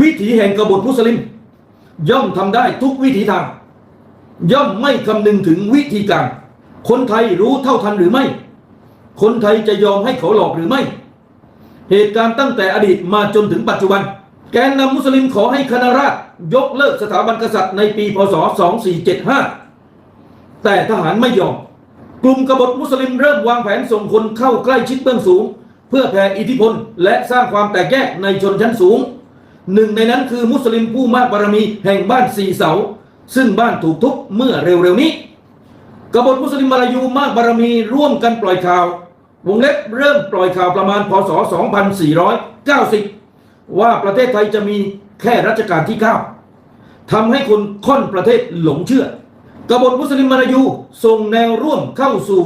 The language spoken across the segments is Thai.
วิถีแห่งกบฏมุสลิม ย่อมทำได้ทุกวิถีทาง ย่อมไม่คำนึงถึงวิธีการ คนไทยรู้เท่าทันหรือไม่ คนไทยจะยอมให้เขาหลอกหรือไม่ เหตุการณ์ตั้งแต่อดีตมาจนถึงปัจจุบัน แกนนำมุสลิมขอให้คณะราษฎรยกเลิกสถาบันกษัตริย์ในปีพศ 2475 แต่ทหารไม่ยอม กลุ่มกบฏมุสลิมเริ่มวางแผนส่งคนเข้าใกล้ชิดเบื้องสูง เพื่อแผ่อิทธิพลและสร้างความแตกแยกในชนชั้นสูง หนึ่งในนั้นคือมุสลิมผู้มากบารมีแห่งบ้านสี่เสา ซึ่งบ้านถูกทุบเมื่อเร็วๆนี้กบฏมุสลิมมาลายูมากบารมีร่วมกันปล่อยข่าว วงเล็บเริ่มปล่อยข่าวประมาณพศ 2490 ว่าประเทศไทยจะมีแค่รัชกาลที่ 9ทำให้คนค่อนประเทศหลงเชื่อกบฏมุสลิมมาลายูส่งแนวร่วมเข้าสู่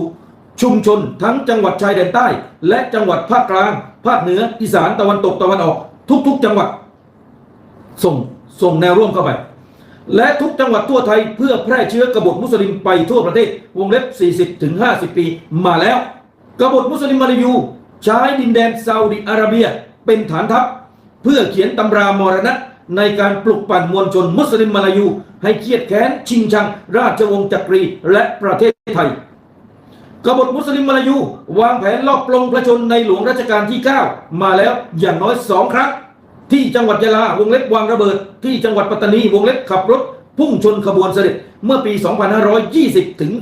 ชุมชนทั้งจังหวัดชายแดนใต้ และจังหวัดภาคกลาง ภาคเหนืออีสานตะวันตกตะวันออก ทุกๆ จังหวัด ส่งส่งแนวร่วมเข้าไป และทุกจังหวัดทั่วไทยเพื่อแพร่เชื้อกบฏมุสลิมไปทั่วประเทศ วงเล็บ 40ถึง50 ปีมาแล้ว กบฏมุสลิมมาลายู ใช้ดินแดนซาอุดิอาระเบีย เป็นฐานทัพ เพื่อเขียนตำรามรณะในการปลุกปั่นมวลชนมุสลิมมาลายู ให้เครียดแค้นชิงชัง ราชวงศ์จักรีและประเทศไทย กบฏมุสลิมมาลายู วางแผนลอบปลงประชนในหลวงรัชกาลที่ 9 มาแล้วอย่างน้อยสองครั้ง ที่จังหวัดยะลาวงเล็บวางระเบิด ที่จังหวัดปัตตานีวงเล็บขับรถ พุ่งชนขบวนเสด็จเมื่อปี 2520 ถึง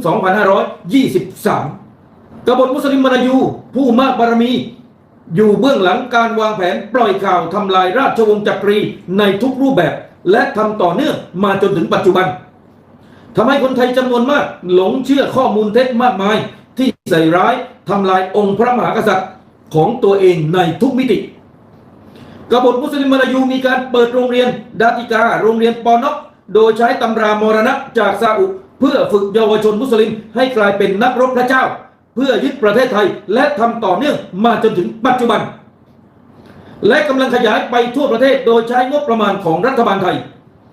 2523 กบฏมุสลิมมาลายูผู้มากบารมี อยู่เบื้องหลังการวางแผนปล่อยข่าวทำลายราชวงศ์จักรีในทุกรูปแบบ และทำต่อเนื่องมาจนถึงปัจจุบันทำให้คนไทยจำนวนมากหลงเชื่อข้อมูลเท็จมากมาย ที่ใส่ร้ายทำลายองค์พระมหากษัตริย์ของตัวเองในทุกมิติ กบฏมุสลิมมาลายูมีการเปิดโรงเรียนดาติกา โรงเรียนปอนอกโดยใช้ตำรามรณะจากซาอุ เพื่อฝึกเยาวชนมุสลิมให้กลายเป็นนักรบพระเจ้า เพื่อยึดประเทศไทยและทำต่อเนื่องมาจนถึงปัจจุบัน และกำลังขยายไปทั่วประเทศโดยใช้งบประมาณของรัฐบาลไทย